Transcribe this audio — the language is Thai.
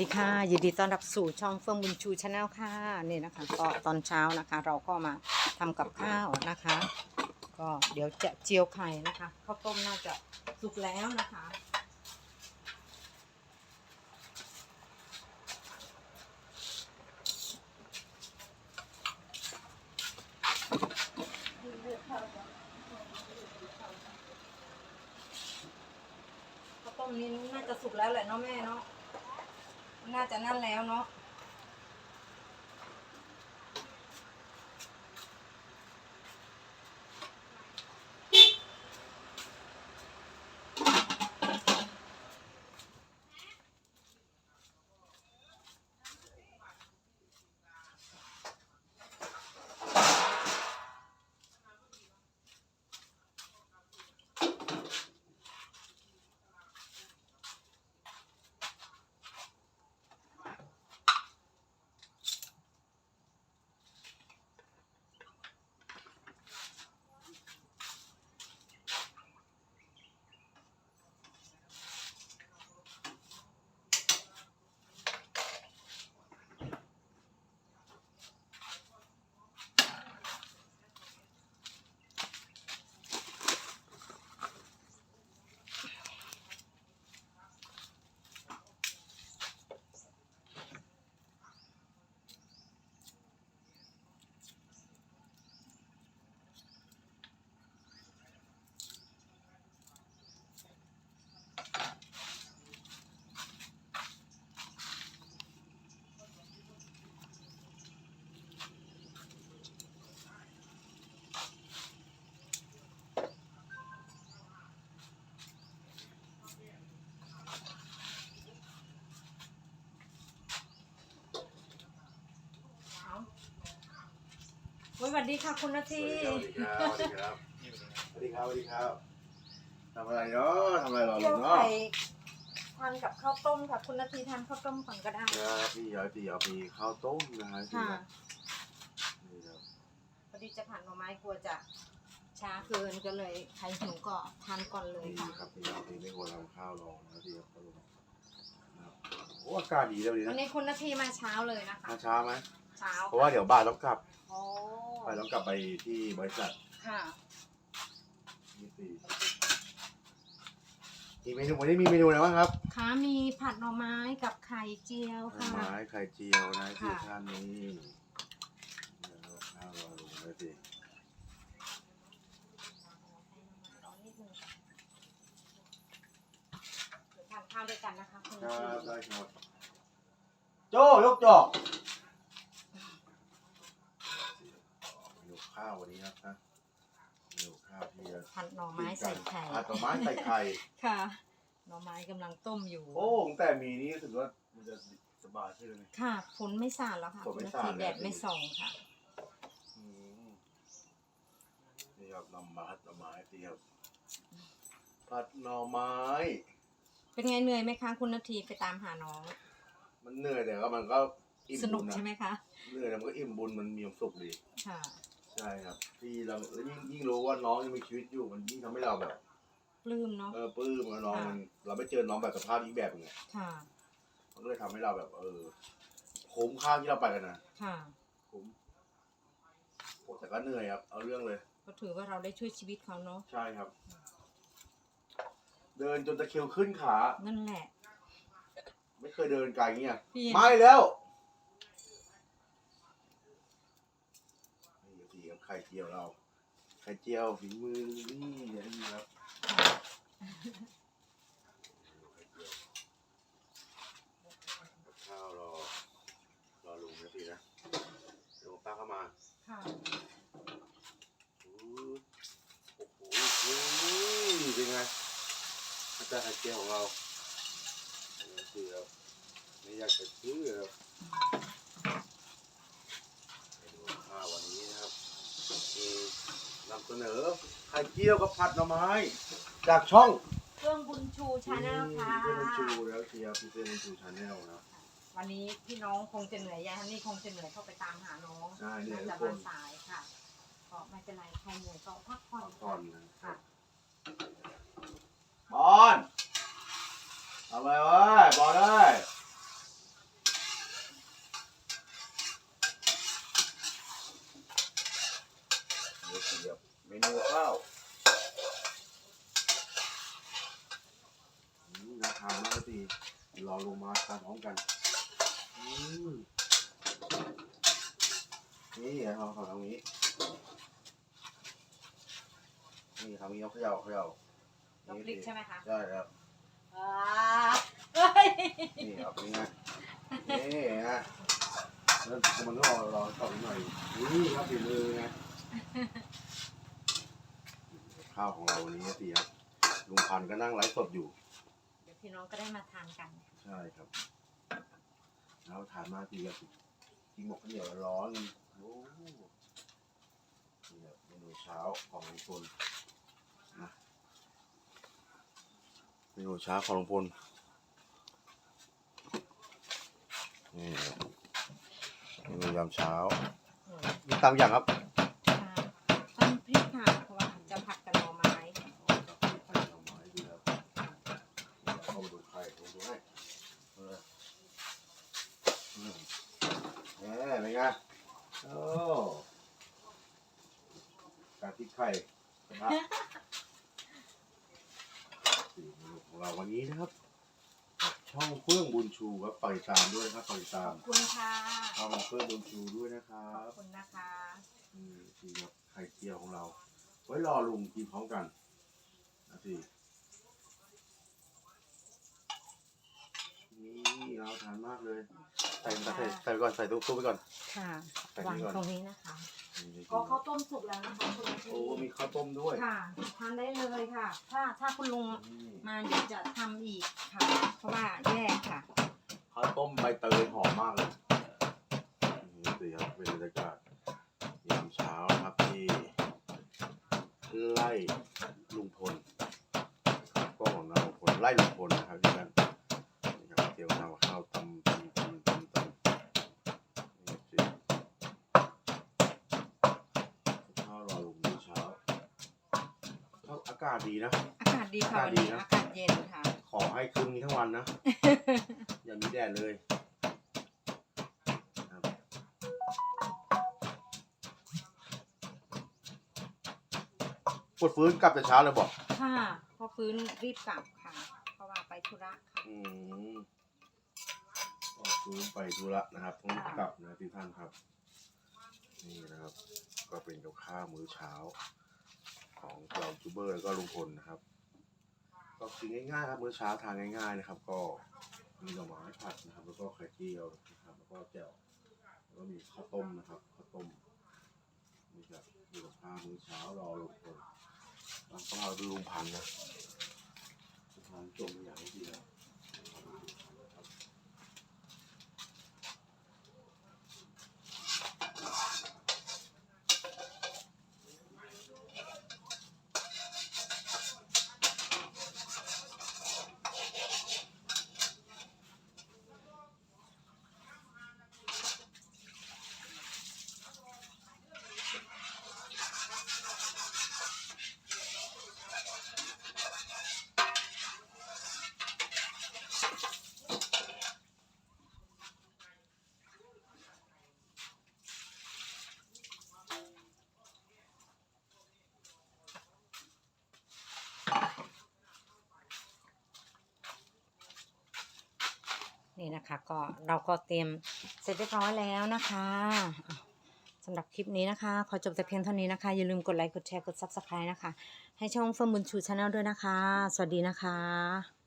สวัสดีค่ะยินดีต้อนรับสู่ช่องเฟื่องบุญชูชาแนลค่ะนี่นะคะก็ตอนเช้านะคะ เราก็มาทำกับข้าวนะคะ ก็เดี๋ยวจะเจียวไข่นะคะข้าวต้มน่าจะสุกแล้วนะคะ ข้าวต้มนี้น่าจะสุกแล้วแหละเนาะแม่เนาะ น่าจะนั่นแล้วเนาะ สวัสดีค่ะคุณนาทีสวัสดีครับสวัสดีครับสวัสดีครับสวัสดีครับทำอะไรเนาะทำอะไรหรอเจีลุยวงเนาะไข่ทานกับข้าวต้มค่ะ คุณนาทีทานข้าวต้มก่อนก็ได้นะพี่ย้อยพี่เอามีข้าวต้มนะฮะพี่ค่ะนะนี่ครับพอดีจะผ่านหน่อไม้กลัวจะช้าเกินก็เลยใครหิวก็ทานก่อนเลยนี่ค่ะครับพี่เอาพี่ไม่ควรทำข้าวรองนะพี่ครับนะครับโอ้อากาศดีแล้วดีวันนะนี้คุณนาทีมาเช้าเลยนะคะมาช้าไหมเช้าเพราะว่าเดี๋ยวบ่ายต้องกลับโอ้ บ่ายต้องกลับไปที่บริษัทค่ะนี่สี่มีเมนูวันนี้มีเมนูอะไรบ้างครับขามีผัดหน่อไม้กับไข่เจียวหน่อค่ะ ไม้ไข่เจียวนะที่ค่ะท่านนี้นะครับข้าวรอลุงเลยสิร้อนนิดนึงเดี๋ยวทานข้าวด้วยกันนะคะคุณคนารับทีได้ครับโจ้ยกจอกเม นูข้าววันนี้ครับนะเมนูข้าวที่จะผัดหน่อไม้ใส่ไข่ผัดหน่อไม้ใส่ไข่ ค่ะ หน่อไม้กำลังต้มอยู่ โอ้ตั้งแต่มีนี่รู้สึกว่ามันจะสบายขึ้นเลย ค่ะฝนไม่สาดแล้วค่ะฝนไม่คุณสาดนาทีเลยแดดไม่ส่องค่ะ อืมนี่ครับหน่อไม้หน่อไม้เตรียมผัดหน่อไม้ เป็นไงเหนื่อยไหมคะ คุณนาทีไปตามหาน้อง มันเหนื่อยแต่ก็มันก็อิ่มสนุบุกญนะใช่ไหมคะ เหนื่อยแต่มันก็อิ่มบุญมันมีความสุขดี ค่ะ ใช่ครับที่เราแล้วยิ่งยิ่งรู้ว่าน้องยังมีชีวิตอยู่มันยิ่งทำให้เราแบบปลื้มเนาะเออปลื้มว่าน้องค่ะมันเราไม่เจอน้องแบบสภาพอีกแบบหนึงไงค่ะ มันก็เลยทำให้เราแบบ เออคุ้มค่าที่เราไปกันนะค่ะ คุ้มโอ้แต่ก็เหนื่อยครับ เอาเรื่องเลย ก็ถือว่าเราได้ช่วยชีวิตเขาเนาะใช่ครับ เดินจนตะคริวขึ้นขา นั่นแหละ ไม่เคยเดินไกลอย่างเงี้ยพี่ไม่แล้วนี่สีกับไข่เจียวเรา ไข่เจียวฝีมือนี่อย่างนี้ครับกับข้าวรอรอลุงนะพี่นะเดี๋ยวป้าเข้ามาค่ะอู้โอ้โหเฮ้ยเป็นไงอาจารย์ไข่เจียวของเรานี่คือครับไม่อยากจะเชื่อครับำเสนอไข่เจียวกับผัดหน่อไม้ จากช่องเครื่องบุญชูชาแนลค่ะเพื่อนชูแล้วเชียร์พี่เพื่อนชูชาแนลนะ วันนี้พี่น้องคงจะเหนื่อยยายฮันนี่คงจะเหนื่อยเข้าไปตามหาน้องใช่เนี่ยน่าทุจะกคมาน สายค่ะก็ไม่เป็นไรใครเหนื่อยก็พักผ่อนก่อนนะ ค่ะ บอลทำอะไรวะบอลเลย รอลงมาทานพร้อมกันอืมนี่เอาของตรงนี้ นี่ทำนี้เอาเขย่าเขย่าน้ำพริกใช่ไหมคะใช่ครับอ่าเฮ้ยนี่ครับนี่ไงนี่ฮะแล้วมันก็รอรอต่ออีกหน่อยนี่ครับฝีมือไงข้าวของเราวันนี้สิครับลุงพันธุ์ก็นั่งไลฟ์สดอยู่เดี๋ยว พี่น้องก็ได้มาทานกัน ใช่ครับ แล้วทานมากทีกับกินหมกข้าวเหนียวร้อนๆโอ้นี่ครับเมนูเช้าของลุงพลนะเมนูเช้าของลุงพลนี่ครับเมนูยามเช้าอืมมีตามอย่างครับ ค่ะต้นพริกค่ะ เพราะว่าจะผัดกับหน่อไม้ ไข่เอาไม้ดีแล้วเข้ามาดูไข่ผมดูให้เอออืมแหมเป็นไงโอ้ การที่ไข่กระทะสี่เมนูของเราวันนี้นะครับ ช่องเฟื่องบุญชูครับฝากติดตามด้วยนะครับฝากติดขตาอมบคุณค่ะช่องเฟื่องบุญชูด้วยนะครัขอบบคุณนะคะนี่ทีครับไข่เจียวของเรา ไว้รอลุงกินพร้อมกันนะสิ นี่เราทานมากเลย ใส่ใส่ใส่ไปก่อน ใส่ตู้ตู้ไปก่อน ค่ะใส่วางนี่ก่อนตรงนี้นะคะนี่ก็ข้าวต้มสุกแล้วนะคะคุณลุงโอ้ มีข้าวต้มด้วย ค่ะทานได้เลยค่ะ ถ้าถ้าคุณลุงนี่มาเดี๋ยวจะทำอีกค่ะ เพราะว่าแยกค่ะ ข้าวต้มใบเตยหอมมากเลยนี่สิครับเป็นบรรยากาศยามเช้านะครับที่ไล่ลุงพลก็ของเราผลไล่ลุงพลนะครับที่นั่นนี่ครับเจียวทำข้าวตำตำตำตำตำนี่สิข้าวรอลุงมื้อเช้าครับอากาศดีนะ อากาศดีค่ะอากาศวันดีนี้นะอากาศเย็นค่ะ ขอให้คืนนี้ทั้งวันนะ อย่ามีแดดเลยครับปวดฟื้นกลับแต่เช้าเลยบอก ค่ะ พอฟื้นรีบกลับค่ะ เพราะว่าไปธุระค่ะ อืมปวดฟื้นไปธุระนะครับต้องรีบกลับนะทุกท่านครับ นี่นะครับ ก็เป็นกับข้าวมื้อเช้า ของเราจูเบอร์แล้วก็ลุงพลนะครับ ก็กินง่ายๆครับมื้อเช้าทานง่ายๆนะครับ ก็มีหน่อไม้ผัดนะครับ แล้วก็ไข่เจียวนะครับ แล้วก็แจ่วแล้วก็มีข้าวต้มนะครับข้าวต้มนี่ครับดูกับข้าวมื้อเช้ารอลุงพลตอนเราดูลุงพันธุ์นะลุงพันธุ์จมอย่างนี้ดีแล้วครับ นี่นะคะ ก็เราก็เตรียมเสร็จเรียบร้อยแล้วนะคะสำหรับคลิปนี้นะคะ ขอจบแต่เพียงเท่านี้นะคะ อย่าลืมกดไลค์กดแชร์กด Subscribe นะคะ ให้ช่องเฟิร์มบุญชูชาแนลด้วยนะคะ สวัสดีนะคะ